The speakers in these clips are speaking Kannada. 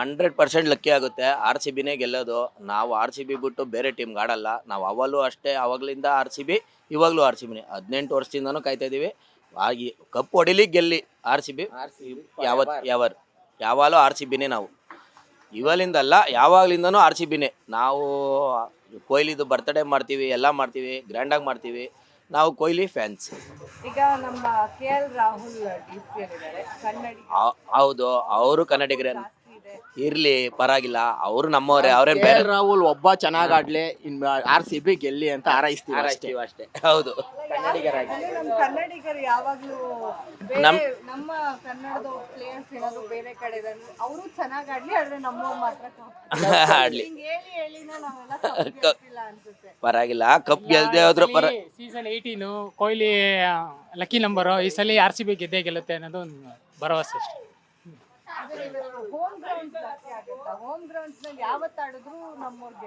ಹಂಡ್ರೆಡ್ ಪರ್ಸೆಂಟ್ ಲಕ್ಕಿ ಆಗುತ್ತೆ. ಆರ್ ಸಿ ಬಿನೇ ಗೆಲ್ಲೋದು. ನಾವು ಆರ್ ಸಿ ಬಿ ಬಿಟ್ಟು ಬೇರೆ ಟೀಮ್ಗೆ ಆಡಲ್ಲ. ನಾವು ಅವಲ್ಲೂ ಅಷ್ಟೇ ಅವಾಗಲಿಂದ ಆರ್ ಸಿ ಬಿ ಇವಾಗಲೂ ಆರ್ ಸಿ ಬಿನೇ ಹದಿನೆಂಟು ವರ್ಷದಿಂದನೂ ಕಾಯ್ತಾ ಇದ್ದೀವಿ ಆಗಿ ಕಪ್ ಹೊಡಿಲಿ ಗೆಲ್ಲಿ ಆರ್ ಸಿ ಬಿ ಯಾವತ್ತು ಯಾವರ್? ಯಾವಾಗಲೂ ಆರ್ ಸಿ ಬಿನೇ ನಾವು. ಇವಲಿಂದಲ್ಲ ಯಾವಾಗಲಿಂದನೂ ಆರ್ ಸಿ ಬಿನೇ ನಾವು ಕೊಹ್ಲಿದು ಬರ್ತ್ಡೇ ಮಾಡ್ತೀವಿ ಎಲ್ಲ ಮಾಡ್ತೀವಿ ಗ್ರ್ಯಾಂಡಾಗಿ ಮಾಡ್ತೀವಿ. ನಾವು ಕೊಹ್ಲಿ ಫ್ಯಾನ್ಸ್ ಈಗ ನಮ್ಮ ಕೆ ಎಲ್ ರಾಹುಲ್ ಡಿ ಇದ್ದಾರೆ ಕನ್ನಡಿ ಹೌದು. ಅವರು ಕನ್ನಡಿಗರೇ. ಇರ್ಲಿ ಪರವಾಗಿಲ್ಲ. ಅವರು ನಮ್ಮವರೇ ಅವ್ರೇನ್ ಬೇರೆ ರಾಹುಲ್ ಒಬ್ಬ ಚೆನ್ನಾಗ್ ಆಡ್ಲಿ ಇನ್ ಆರ್ ಸಿ ಬಿ ಗೆಲ್ಲಿ ಅಂತ ಹಾರೈಸ್ತೀವಿ ಅಷ್ಟೇ. ಅಷ್ಟೇ. ಹೌದು. ಕನ್ನಡಿಗರಾಗಿ. ಅಂದ್ರೆ ನಮ್ಮ ಕನ್ನಡಿಗರು ಯಾವಾಗ್ಲೂ ಬೇರೆ ನಮ್- ನಮ್ಮ ಕನ್ನಡದ ಪ್ಲೇಯರ್ಸ್ ಏನಾದ್ರು ಬೇರೆ ಕಡೆ ಅವರು ಚೆನ್ನಾಗ್ ಆಡ್ಲಿ ಆದ್ರೆ ನಮ್ಮ ಮಾತ್ರ ಆಡ್ಲಿ ಹಿಂಗ್ ಹೇಳಿ ಹೇಳಿನ ನಾವೆಲ್ಲ ಕಪ್ ಗೆಲ್ತಿಲ್ಲ ಅನ್ಸುತ್ತೆ. ಪರವಾಗಿಲ್ಲ ಕಪ್ ಗೆಲ್ದೆ ಹೋದ್ರು ಪರ season eighteen Kohli lucky number ಈ ಸಲ ಆರ್ ಸಿ ಬಿ ಗೆದ್ದೇ ಗೆಲ್ಲುತ್ತೆ ಅನ್ನೋದು ಒಂದು ಭರವಸೆ ಅಷ್ಟೇ.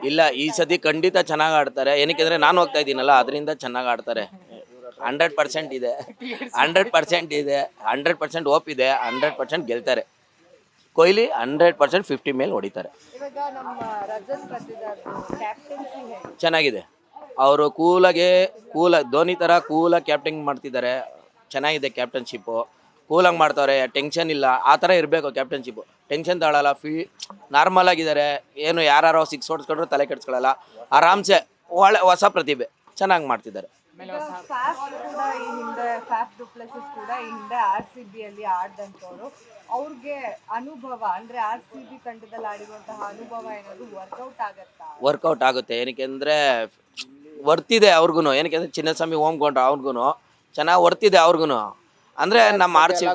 ಇಲ್ಲ ಈ ಸತಿ ಖಂಡಿತ ಚೆನ್ನಾಗಿ ಆಡ್ತಾರೆ. ಏನಕ್ಕೆ ನಾನು ಹೋಗ್ತಾ ಇದ್ದೀನಲ್ಲ ಅದರಿಂದ ಚೆನ್ನಾಗಿ ಆಡ್ತಾರೆ. ಹಂಡ್ರೆಡ್ ಪರ್ಸೆಂಟ್ ಇದೆ. ಹಂಡ್ರೆಡ್ ಪರ್ಸೆಂಟ್ ಇದೆ. ಹಂಡ್ರೆಡ್ ಪರ್ಸೆಂಟ್ ಓಪ್ ಇದೆ. ಹಂಡ್ರೆಡ್ ಪರ್ಸೆಂಟ್ ಗೆಲ್ತಾರೆ. ಕೊಹ್ಲಿ ಹಂಡ್ರೆಡ್ ಪರ್ಸೆಂಟ್ ಫಿಫ್ಟಿ ಮೇಲೆ ಹೊಡಿತಾರೆ. ಚೆನ್ನಾಗಿದೆ. ಅವರು ಕೂಲಾಗೆ ಕೂಲ ಧೋನಿ ಥರ ಕೂಲಾಗಿ ಕ್ಯಾಪ್ಟನ್ ಮಾಡ್ತಿದ್ದಾರೆ. ಚೆನ್ನಾಗಿದೆ ಕ್ಯಾಪ್ಟನ್ಶಿಪ್ಪು ಕೂಲಾಗಿ ಮಾಡ್ತಾರೆ ಟೆನ್ಷನ್ ಇಲ್ಲ. ಆ ಥರ ಇರಬೇಕು ಕ್ಯಾಪ್ಟನ್ಶಿಪ್ಪು ಟೆನ್ಷನ್ ತಗೊಳ್ಳಲ್ಲ ಫೀ ನಾರ್ಮಲ್ ಆಗಿದ್ದಾರೆ. ಏನು ಯಾರು ಸಿಕ್ಸ್ ಹೊಡ್ಸ್ಕೊಂಡ್ರು ತಲೆ ಕೆಡ್ಸ್ಕೊಳ್ಳಲ್ಲ ಆರಾಮ್ಸೆ ಒಳ್ಳೆ ಹೊಸ ಪ್ರತಿಭೆ. ಚೆನ್ನಾಗಿ ಮಾಡ್ತಿದ್ದಾರೆ. ಫ್ಯಾಫ್ ಕೂಡ ಈ ಹಿಂದೆ ಫ್ಯಾಫ್ ಡುಪ್ಲೆಸಿಸ್ ಕೂಡ ಈ ಹಿಂದೆ ಆರ್ ಸಿ ಬಿ ಅಲ್ಲಿ ಆಡ್ದಂಥವ್ರು ಅವ್ರಿಗೆ ಅನುಭವ ಅಂದ್ರೆ ಆರ್ ಸಿ ಬಿ ತಂಡದಲ್ಲಿ ಆಡಿರುವಂತಹ ಅನುಭವ ಏನಾದ್ರು ವರ್ಕೌಟ್ ಆಗತ್ತಾ? ವರ್ಕೌಟ್ ಆಗುತ್ತೆ. ಏನಕ್ಕೆ ಅಂದರೆ ವರ್ತಿದೆ ಅವ್ರಿಗೂ ಏನಕ್ಕೆ ಚಿನ್ನಸ್ವಾಮಿ ಹೋಮ್ಕೊಂಡ್ರು ಅವ್ರಿಗೂ ಚೆನ್ನಾಗಿ ವರ್ತಿದೆ ಅವ್ರಿಗೂ ಅಂದರೆ ನಮ್ಮ ಆರ್ ಸಿ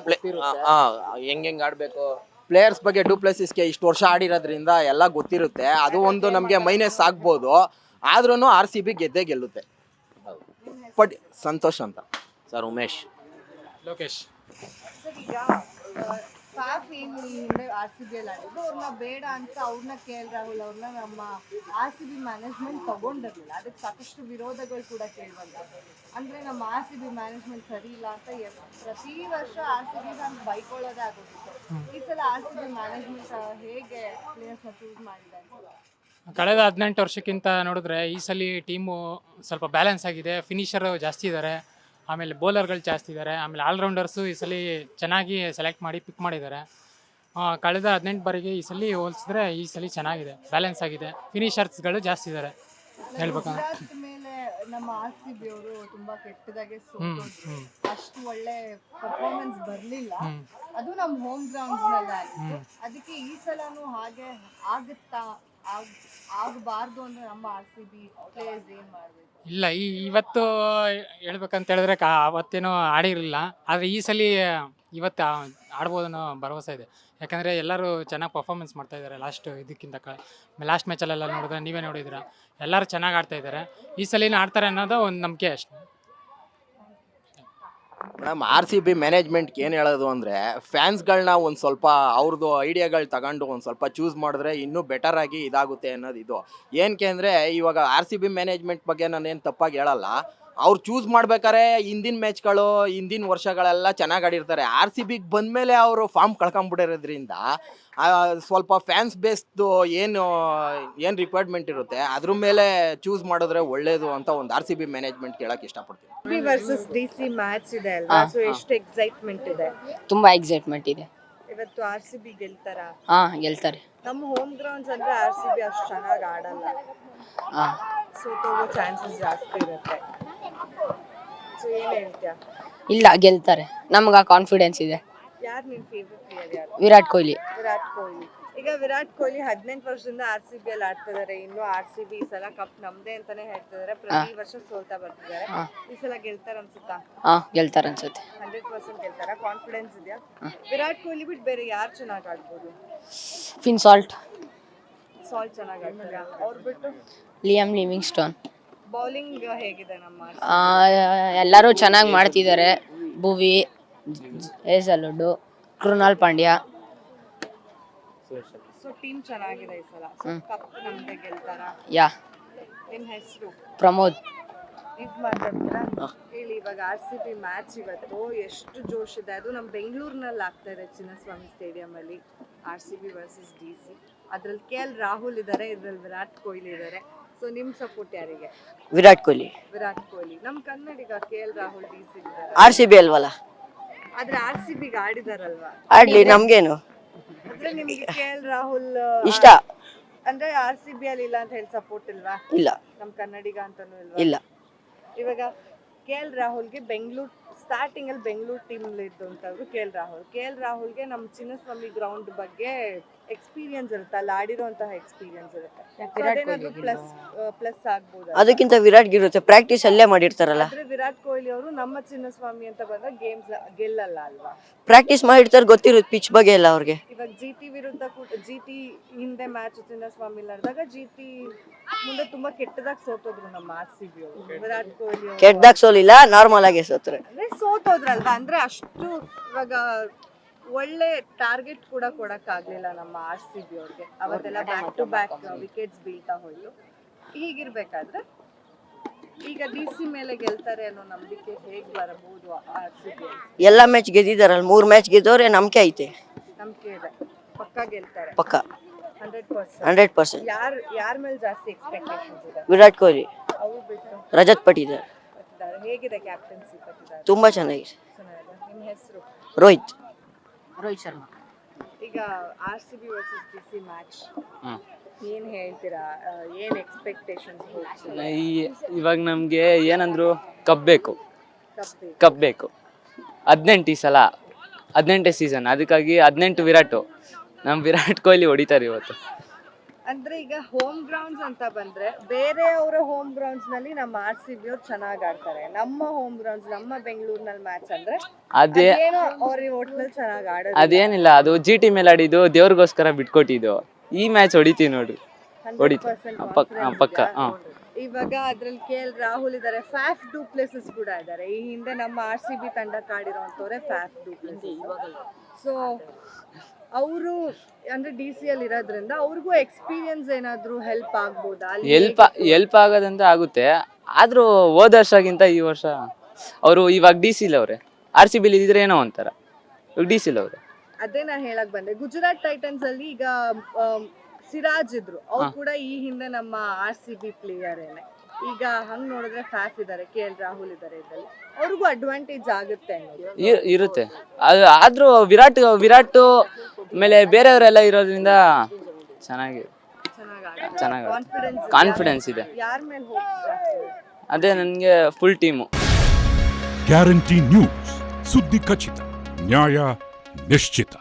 ಹೆಂಗ್ ಹೆಂಗೆ ಆಡಬೇಕು? ಪ್ಲೇಯರ್ಸ್ ಬಗ್ಗೆ ಡೂಪ್ಲೆಸಿಸ್ಗೆ ಇಷ್ಟು ವರ್ಷ ಆಡಿರೋದ್ರಿಂದ ಎಲ್ಲ ಗೊತ್ತಿರುತ್ತೆ. ಅದು ಒಂದು ನಮಗೆ ಮೈನಸ್ ಆಗ್ಬೋದು. ಆದ್ರೂ ಆರ್ ಸಿ ಬಿ ಗೆದ್ದೇ ಗೆಲ್ಲುತ್ತೆ. ಬಟ್ ಸಂತೋಷ್ ಅಂತ. ಸರ್ ಉಮೇಶ್. ಲೋಕೇಶ್. ಏನು ಈ ಆರ್ ಸಿ ಬಿ ಅಲ್ಲಿ ಆಡಿದ್ದು. ಅವ್ರನ್ನ ಬೇಡ ಅಂತ ಅವ್ರನ್ನ ಕೆ ಅವ್ರನ್ನ ನಮ್ಮ ಆರ್ ಸಿ ಬಿ ಮ್ಯಾನೇಜ್ಮೆಂಟ್ ತಗೊಂಡಿರಲಿಲ್ಲ. ಅದಕ್ಕೆ ಸಾಕಷ್ಟು ವಿರೋಧಗಳು ಕೂಡ ಕೇಳುವಂಥದ್ದು ಅಂದ್ರೆ ನಮ್ಮ ಆರ್ ಸಿ ಬಿ ಮ್ಯಾನೇಜ್ಮೆಂಟ್ ಸರಿ ಇಲ್ಲ ಅಂತ ಪ್ರತಿ ವರ್ಷ ಆರ್ ಸಿ ಬಿ ನಾನು ಬೈಕೊಳ್ಳೋದೇ ಆಗೋಗಿತ್ತು. ಈ ಸಲ ಆರ್ ಸಿ ಬಿ ಮ್ಯಾನೇಜ್ಮೆಂಟ್ ಹೇಗೆ ಪ್ಲೇಯರ್ಸ್ನ ಚೂಸ್ ಮಾಡಿದೆ ಅಂತ ಕಳೆದ ಹದಿನೆಂಟು ವರ್ಷಕ್ಕಿಂತ ನೋಡಿದ್ರೆ ಈ ಸಲ ಟೀಮು ಸ್ವಲ್ಪ ಬ್ಯಾಲೆನ್ಸ್ ಆಗಿದೆ. ಫಿನಿಷರು ಜಾಸ್ತಿ ಇದ್ದಾರೆ. ಆಮೇಲೆ ಬೌಲರ್ಗಳು ಜಾಸ್ತಿ ಇದ್ದಾರೆ ಆಮೇಲೆ ಆಲ್ರೌಂಡರ್ಸು ಈ ಸಲ ಚೆನ್ನಾಗಿ ಸೆಲೆಕ್ಟ್ ಮಾಡಿ ಪಿಕ್ ಮಾಡಿದ್ದಾರೆ. ಕಳೆದ ಹದಿನೆಂಟು ಬಾರಿಗೆ ಈ ಸಲ ಹೋಲಿಸಿದ್ರೆ ಈ ಸಲ ಚೆನ್ನಾಗಿದೆ ಬ್ಯಾಲೆನ್ಸ್ ಆಗಿದೆ. ಫಿನಿಷರ್ಸ್ಗಳು ಜಾಸ್ತಿ ಇದ್ದಾರೆ ಹೇಳ್ಬೇಕಂದ್ರೆ ಗುಜರಾತ್ ಮೇಲೆ ನಮ್ಮ ಆರ್ ಸಿ ಬಿ ಅವರು ತುಂಬಾ ಕೆಟ್ಟದಾಗೆ ಹ್ಞೂ ಸೋತೋದ್ರು ಅಷ್ಟು ಒಳ್ಳೆ ಪರ್ಫಾರ್ಮೆನ್ಸ್ ಬರ್ಲಿಲ್ಲ. ಅದು ನಮ್ಮ ಹೋಮ್ ಗ್ರೌಂಡ್ಸ್ನಲ್ಲಿ ಅದಕ್ಕೆ ಈ ಸಲನೂ ಹಾಗೆ ಆಗುತ್ತಾ? ಆಗ್ ಇಲ್ಲ, ಈ ಇವತ್ತು ಹೇಳ್ಬೇಕಂತ ಹೇಳಿದ್ರೆ ಅವತ್ತೇನೋ ಆಡಿರಲಿಲ್ಲ. ಆದರೆ ಈ ಸಲ ಇವತ್ತು ಆಡ್ಬೋದು ಅನ್ನೋ ಭರವಸೆ ಇದೆ. ಯಾಕಂದರೆ ಎಲ್ಲರೂ ಚೆನ್ನಾಗಿ ಪರ್ಫಾರ್ಮೆನ್ಸ್ ಮಾಡ್ತಾ ಇದ್ದಾರೆ ಲಾಸ್ಟ್ ಇದಕ್ಕಿಂತ ಕ ಲಾಸ್ಟ್ ಮ್ಯಾಚಲ್ಲೆಲ್ಲ ನೋಡಿದ್ರೆ ನೀವೇ ನೋಡಿದ್ದೀರಾ. ಎಲ್ಲರೂ ಚೆನ್ನಾಗಿ ಆಡ್ತಾ ಇದ್ದಾರೆ ಈ ಸಲಿನ ಆಡ್ತಾರೆ ಅನ್ನೋದು ಒಂದು ನಂಬಿಕೆ ಅಷ್ಟೇ. ಮೇಡಮ್ ಆರ್ ಸಿ ಬಿ ಮ್ಯಾನೇಜ್ಮೆಂಟ್ಗೆ ಏನು ಹೇಳೋದು ಅಂದರೆ ಫ್ಯಾನ್ಸ್ಗಳನ್ನ ಒಂದು ಸ್ವಲ್ಪ ಅವ್ರದ್ದು ಐಡಿಯಾಗಳು ತಗೊಂಡು ಒಂದು ಸ್ವಲ್ಪ ಚೂಸ್ ಮಾಡಿದ್ರೆ ಇನ್ನೂ ಬೆಟರ್ ಆಗಿ ಇದಾಗುತ್ತೆ ಅನ್ನೋದು ಇದು. ಏನಕ್ಕೆ ಅಂದರೆ, ಇವಾಗ ಆರ್ ಸಿ ಬಿ ಮ್ಯಾನೇಜ್ಮೆಂಟ್ ಬಗ್ಗೆ ನಾನೇನು ತಪ್ಪಾಗಿ ಹೇಳಲ್ಲ. ಅವ್ರು ಚೂಸ್ ಮಾಡ್ಬೇಕಾರೆ ಹಿಂದಿನ ಮ್ಯಾಚ್ಗಳು ಹಿಂದಿನ ವರ್ಷಗಳೆಲ್ಲ ಚೆನ್ನಾಗಿ ಆಡಿರ್ತಾರೆ. ಆರ್ ಸಿ ಬಿಗೆ ಬಂದಮೇಲೆ ಅವರು ಫಾರ್ಮ್ ಕಳ್ಕೊಂಬಿಟ್ಟಿರೋದ್ರಿಂದ ಆ, ಸ್ವಲ್ಪ ಫ್ಯಾನ್ಸ್ ಬೇಸ್ದು ಏನು ಏನು ರಿಕ್ವೈರ್ಮೆಂಟ್ ಇರುತ್ತೆ ಅದ್ರ ಮೇಲೆ ಚೂಸ್ ಮಾಡಿದ್ರೆ ಒಳ್ಳೇದು ಅಂತ ಒಂದು ಆರ್ ಸಿ ಬಿ ಮ್ಯಾನೇಜ್ಮೆಂಟ್ ಕೇಳಕ್ಕೆ ಇಷ್ಟಪಡ್ತೀನಿ. B versus D C match ಇದೆ ಅಲ್ವಾ? ಸೊ ಎಷ್ಟು ಎಕ್ಸೈಟ್ಮೆಂಟ್ ಇದೆ? ತುಂಬಾ ಎಕ್ಸೈಟ್ಮೆಂಟ್ ಇದೆ. ಇವತ್ತು ಆರ್ ಸಿ ಬಿ ಗೆಲ್ತಾರ? ಹಾ ಗೆಲ್ತಾರೆ. ನಮ್ಮ ಹೋಮ್ ಗ್ರೌಂಡ್ಸ್ ಅಂದ್ರೆ ಆರ್ ಸಿ ಬಿ ಅಷ್ಟು ಚೆನ್ನಾಗಿ ಆಡಲ್ಲ. ಹಾ. ಸೋತೋಗೋ ಚಾನ್ಸಸ್ ಜಾಸ್ತಿ ಇರುತ್ತೆ. ಸೊ ಏನ್ ಹೇಳ್ತೀಯ? ಇಲ್ಲ ಗೆಲ್ತಾರೆ. ನಮ್ಗೆ ಕಾನ್ಫಿಡೆನ್ಸ್ ಇದೆ. ಯಾರು ನಿನ್ ಫೇವ್ರೆಟ್ ಪ್ಲೇಯರ್ ಯಾರು? ವಿರಾಟ್ ಕೊಹ್ಲಿ. ವಿರಾಟ್ ಕೊಹ್ಲಿ. ಈಗ ವಿರಾಟ್ ಕೊಹ್ಲಿ ಹದಿನೆಂಟು ವರ್ಷದಿಂದ ಆರ್ ಸಿ ಬಿ ಅಲ್ಲಿ ಆಡ್ತಿದ್ದಾರೆ ಇನ್ನು ಆರ್ ಸಿ ಬಿ ಈ ಸಲ ಕಪ್ ನಮ್ದೇ ಅಂತಾನೆ ಹೇಳ್ತಿದ್ದಾರೆ ಪ್ರತಿ ವರ್ಷ ಸೋಲ್ತಾ ಬರ್ತಿದ್ದಾರೆ ಈ ಸಲ ಗೆಲ್ತಾರ ಅನ್ಸುತ್ತಾ? ಹಾ ಗೆಲ್ತಾರೆ ಅನ್ಸುತ್ತೆ. Hundred percent ಗೆಲ್ತಾರ? ಕಾನ್ಫಿಡೆನ್ಸ್ ಇದೆಯಾ? ವಿರಾಟ್ ಕೊಹ್ಲಿ ಬಿಟ್ಟು ಬೇರೆ ಯಾರು ಚೆನ್ನಾಗಿ ಆಡ್ಬೋದು? ಫಿನ್ ಸಾಲ್ಟ್ ಸಾಲ್ಟ್ ಚೆನ್ನಾಗಿ ಆಡ್ತಾರೆ? ಅವ್ರು ಬಿಟ್ಟು? ಲಿಯಮ್ ಲಿವಿಂಗ್ ಸ್ಟೋನ್ ಬೌಲಿಂಗ್ ಹೇಗಿದೆ ನಮ್ಮ ಎಲ್ಲರೂ ಚೆನ್ನಾಗಿ ಮಾಡ್ತಿದ್ದಾರೆ. Bhuvi Hazlewood Krunal Pandya. So team ಚೆನ್ನಾಗಿದೆ ಈ ಸಲ. ಕಪ್ ನಮಗೆ ಗೆಲ್ತಾರ. ಯಾ. ನಿಮ್ ಹೆಸರು? ಪ್ರಮೋದ್. ಇದ್ ಮಾತಾಡ್ತೀರಾ? ಹೇಳಿ ಇವಾಗ ಆರ್ ಸಿ ಬಿ ಮ್ಯಾಚ್ ಇವತ್ತು. ಎಷ್ಟು ಜೋಶ್ ಇದೆ. ಅದು ನಮ್ಮ ಬೆಂಗಳೂರಿನಲ್ಲಿ ಆಗ್ತಾ ಇದೆ ಚಿನ್ನಸ್ವಾಮಿ ಸ್ಟೇಡಿಯಂ ಅಲ್ಲಿ. R C B versus D C ಅದ್ರಲ್ಲಿ ಕೆ ಎಲ್ ರಾಹುಲ್ ಇದ್ದಾರೆ ಇದ್ರಲ್ಲಿ ವಿರಾಟ್ ಕೊಹ್ಲಿ ಇದ್ದಾರೆ ಸೊ ನಿಮ್ ಸಪೋರ್ಟ್ ಯಾರಿಗೆ? ವಿರಾಟ್ ಕೊಹ್ಲಿ. ವಿರಾಟ್ ಕೊಹ್ಲಿ. ನಮ್ Kannadiga K L Rahul D C R C B ಅಲ್ವಲ್ಲ? ಆದ್ರೆ ಆರ್ ಸಿ ಬಿಗೆ ಆಡಿದಾರಲ್ವಾ? ಆಡ್ಲಿ ನಮ್ಗೇನು? ಅಂದ್ರೆ ನಿಮ್ಗೆ ಕೆ ಎಲ್ ರಾಹುಲ್ ಇಷ್ಟ. ಅಂದ್ರೆ ಆರ್ ಸಿ ಬಿ ಅಲ್ಲಿ ಇಲ್ಲ ಅಂತ ಹೇಳಿ ಸಪೋರ್ಟ್ ಇಲ್ವಾ? ಇಲ್ಲ. ನಮ್ ಕನ್ನಡಿಗ ಅಂತಾನು ಇಲ್ವಾ? ಇಲ್ಲ. ಇವಾಗ ಕೆ ಎಲ್ ರಾಹುಲ್ಗೆ ಬೆಂಗಳೂರು ಸ್ಟಾರ್ಟಿಂಗ್ ಅಲ್ಲಿ Bengaluru team ಇದ್ದಂಥವ್ರು K L Rahul. K L ರಾಹುಲ್ಗೆ ನಮ್ಮ ಚಿನ್ನಸ್ವಾಮಿ ಗ್ರೌಂಡ್ ಬಗ್ಗೆ ಎಕ್ಸ್ಪೀರಿಯನ್ಸ್ ಇರುತ್ತೆ. ಅಲ್ಲಿ ಆಡಿರೋಂತಹ ಎಕ್ಸ್ಪೀರಿಯನ್ಸ್ ಇರುತ್ತೆ. ಅದೇನಾದ್ರೂ ಪ್ಲಸ್ ಪ್ಲಸ್ ಆಗ್ಬೋದು ಅದಕ್ಕಿಂತ ವಿರಾಟ್ ಇರುತ್ತೆ. ಪ್ರಾಕ್ಟೀಸ್ ಅಲ್ಲೇ ಮಾಡಿರ್ತಾರಲ್ಲ. ಆದ್ರೆ ವಿರಾಟ್ ಕೊಹ್ಲಿ ಅವರು ನಮ್ಮ ಚಿನ್ನಸ್ವಾಮಿ ಅಂತ ಬಂದಾಗ ಗೇಮ್ಸ್ ಗೆಲ್ಲಲ್ಲ ಅಲ್ವಾ? ಪ್ರಾಕ್ಟೀಸ್ ಮಾಡಿರ್ತಾರೆ ಗೊತ್ತಿರುತ್ತೆ ಪಿಚ್ ಬಗ್ಗೆ ಎಲ್ಲ ಅವ್ರಿಗೆ. ಇವಾಗ ಜಿ ಟಿ ವಿರುದ್ಧ ಕೂಡ ಜಿ ಟಿ ಹಿಂದೆ ಮ್ಯಾಚ್ ಚಿನ್ನಸ್ವಾಮಿ ನಡೆದಾಗ ಜಿ ಟಿ ಮುಂದೆ ತುಂಬಾ ಕೆಟ್ಟದಾಗಿ ಸೋತೋದ್ರು ನಮ್ಮ ಆರ್ ಸಿ ಬಿ ಅವರು. ವಿರಾಟ್ ಕೊಹ್ಲಿ ಅವ್ರು. ಕೆಟ್ಟದಾಗ ಸೋಲಿಲ್ಲ ನಾರ್ಮಲ್ ಆಗಿ ಸೋತ್ರೆ. ಅಂದ್ರೆ ಸೋತೋದ್ರಲ್ವಾ? ಅಂದ್ರೆ ಅಷ್ಟು ಇವಾಗ ಒಳ್ಳೆ ಟಾರ್ಗೆಟ್ ಕೂಡ ಕೊಡಕ್ ಆಗ್ಲಿಲ್ಲ ನಮ್ಮ ಆರ್ ಸಿ ಬಿ ಅವ್ರಿಗೆ. ಅವತ್ತೆಲ್ಲ ಬ್ಯಾಕ್ ಟು ಬ್ಯಾಕ್ ವಿಕೆಟ್ಸ್ ಬೀಳ್ತಾ ಹೋಯ್ತು. ಹೀಗಿರ್ಬೇಕಾದ್ರೆ ಈಗ ಡಿ ಸಿ ಮೇಲೆ ಗೆಲ್ತಾರೆ ಅನ್ನೋ ನಂಬಿಕೆ ಹೇಗೆ ಬರಬಹುದು ಆರ್ ಸಿ ಬಿ ಎಲ್ಲ ಮ್ಯಾಚ್ ಗೆದ್ದಿದಾರಲ್ಲ ಮೂರ್ ಮ್ಯಾಚ್ ಗೆದ್ದವ್ರೆ ನಂಬಿಕೆ ಐತೆ. ನಂಬಿಕೆ ಇದೆ. ಪಕ್ಕ ಗೆಲ್ತಾರೆ. ಪಕ್ಕ. ಹಂಡ್ರೆಡ್ ಪರ್ಸೆಂಟ್ ಹಂಡ್ರೆಡ್ ಪರ್ಸೆಂಟ್ ಯಾರ್ ಯಾರ ಮೇಲೆ ಜಾಸ್ತಿ ಎಕ್ಸ್ಪೆಕ್ಟೇಷನ್ ಇದೆ? ವಿರಾಟ್ ಕೊಹ್ಲಿ. ಅವ್ರು ಬಿಟ್ಟು. ರಜತ್ ಕೊಟ್ಟಿದ್ದಾರೆ ಹೇಗಿದೆ ಕ್ಯಾಪ್ಟನ್ಸಿ ತುಂಬಾ ಚೆನ್ನಾಗಿದೆ. ನಿಮ್ಮ ಹೆಸರು? ರೋಹಿತ್. ರೋಹಿತ್ ಶರ್ಮಾ. ಈಗ R C B versus D C match ಏನು ಹೇಳ್ತೀರಾ? ಏನು ಎಕ್ಸ್ಪೆಕ್ಟೇಷನ್ಸ್ ಇವಾಗ ನಮಗೆ ಏನಂದ್ರು ಕಪ್ ಬೇಕು. ಕಬ್ ಕಪ್ ಬೇಕು. ಹದಿನೆಂಟು ಈ ಸಲ. ಹದಿನೆಂಟೇ ಸೀಸನ್ ಅದಕ್ಕಾಗಿ ಹದಿನೆಂಟು ವಿರಾಟು. ನಮ್ಮ ವಿರಾಟ್ ಕೊಹ್ಲಿ ಹೊಡಿತಾರೆ ಇವತ್ತು. ಅಂದ್ರೆ ಈಗ ಹೋಮ್ ಗ್ರೌಂಡ್ಸ್ ಅಂತ ಬಂದ್ರೆ ಬೇರೆ ಅವರ ಹೋಮ್ ಗ್ರೌಂಡ್ಸ್ನಲ್ಲಿ ನಮ್ಮ ಆರ್ ಸಿ ಬಿ ಅವ್ರು ಚೆನ್ನಾಗಿ ಆಡ್ತಾರೆ. ನಮ್ಮ ಹೋಮ್ ಗ್ರೌಂಡ್ಸ್ ನಮ್ಮ ಬೆಂಗಳೂರಿನಲ್ಲಿ ಮ್ಯಾಚ್ ಅಂದ್ರೆ ಅದೇ ಏನೋ ಅವ್ರ ಒಟ್ನಲ್ಲಿ ಚೆನ್ನಾಗಿ ಆಡೋದು. ಅದೇನಿಲ್ಲ ಅದು ಜಿ ಟಿ ಮೇಲೆ ಆಡಿದ್ದು ದೇವ್ರಿಗೋಸ್ಕರ ಬಿಟ್ಕೊಟ್ಟಿದ್ದು. ಈ ಮ್ಯಾಚ್ ಹೊಡಿತೀವಿ ನೋಡ್ರಿ ಹೊಡಿತು. 100% ಪಕ್ಕ ಹಾಂ? ಇವಾಗ ಅದ್ರಲ್ಲಿ ಕೆ ಎಲ್ ರಾಹುಲ್ ಇದಾರೆ ಫ್ಯಾಫ್ ಡೂ ಪ್ಲೇಸಸ್ ಕೂಡ ಇದಾರೆ. ಈ ಹಿಂದೆ ನಮ್ಮ ಆರ್ ಸಿ ಬಿ ತಂಡ ಕಾಡಿರೋಂಥವ್ರೆ ಫ್ಯಾಫ್ ಡೂ ಪ್ಲೇಸಸ್ ಸೊ ಅವರು ಅಂದ್ರೆ ಡಿ ಸಿ ಅಲ್ಲಿ ಇರೋದ್ರಿಂದ ಅವ್ರಿಗೂ ಎಕ್ಸ್ಪೀರಿಯನ್ಸ್ ಏನಾದ್ರೂ ಹೆಲ್ಪ್ ಆಗ್ಬೋದಾ? ಅಲ್ಲಿ ಹೆಲ್ಪ್ ಎಲ್ಪ್ ಆಗೋದಂತ ಆಗುತ್ತೆ. ಆದ್ರೂ ಹೋದ ವರ್ಷಗಿಂತ ಈ ವರ್ಷ ಅವರು ಇವಾಗ ಡಿ ಸಿ ಅವ್ರೆ. ಆರ್ ಸಿ ಬಿ ಇದ್ರೆ ಏನೋ ಒಂಥರ. ಇವಾಗ ಡಿ ಸಿ ಅವ್ರೆ. ಅದೇ ನಾ ಹೇಳಕ್ ಬಂದೆ. ಗುಜರಾತ್ ಟೈಟನ್ಸ್ ಅಲ್ಲಿ ಈಗ ಆಮ್, ಸಿರಾಜ್ ಇದ್ರು. ಅವ್ರು ಕೂಡ ಈ ಹಿಂದೆ ನಮ್ಮ ಆರ್ ಸಿ ಬಿ ಪ್ಲೇಯರ್ ಏನೆ. ಈಗ ಹಂಗ್ ನೋಡಿದ್ರೆ ಫ್ಯಾಫ್ ಇದಾರೆ ಕೆ ಎಲ್ ರಾಹುಲ್ ಇದಾರೆ ಇದ್ರಲ್ಲಿ. ಅವ್ರಿಗೂ ಅಡ್ವಾಂಟೇಜ್ ಆಗುತ್ತೆ ಅನ್ನೋದು. ಇರ್- ಇರುತ್ತೆ. ಅದು ಆದ್ರೂ ವಿರಾಟ್ ವಿರಾಟ್ ಆಮೇಲೆ ಬೇರೆಯವರೆಲ್ಲ ಇರೋದ್ರಿಂದ ಚೆನ್ನಾಗಿ ಚೆನ್ನಾಗಿ ಚೆನ್ನಾಗಿ ಕಾನ್ಫಿಡೆನ್ಸ್ ಕಾನ್ಫಿಡೆನ್ಸ್ ಇದೆ. ಯಾರ ಮೇಲೆ ಅದೇ ನನಗೆ ಫುಲ್ ಟೀಮು ಗ್ಯಾರಂಟಿ ನ್ಯೂಸ್ ಸುದ್ದಿ ಖಚಿತ ನ್ಯಾಯ ನಿಶ್ಚಿತ.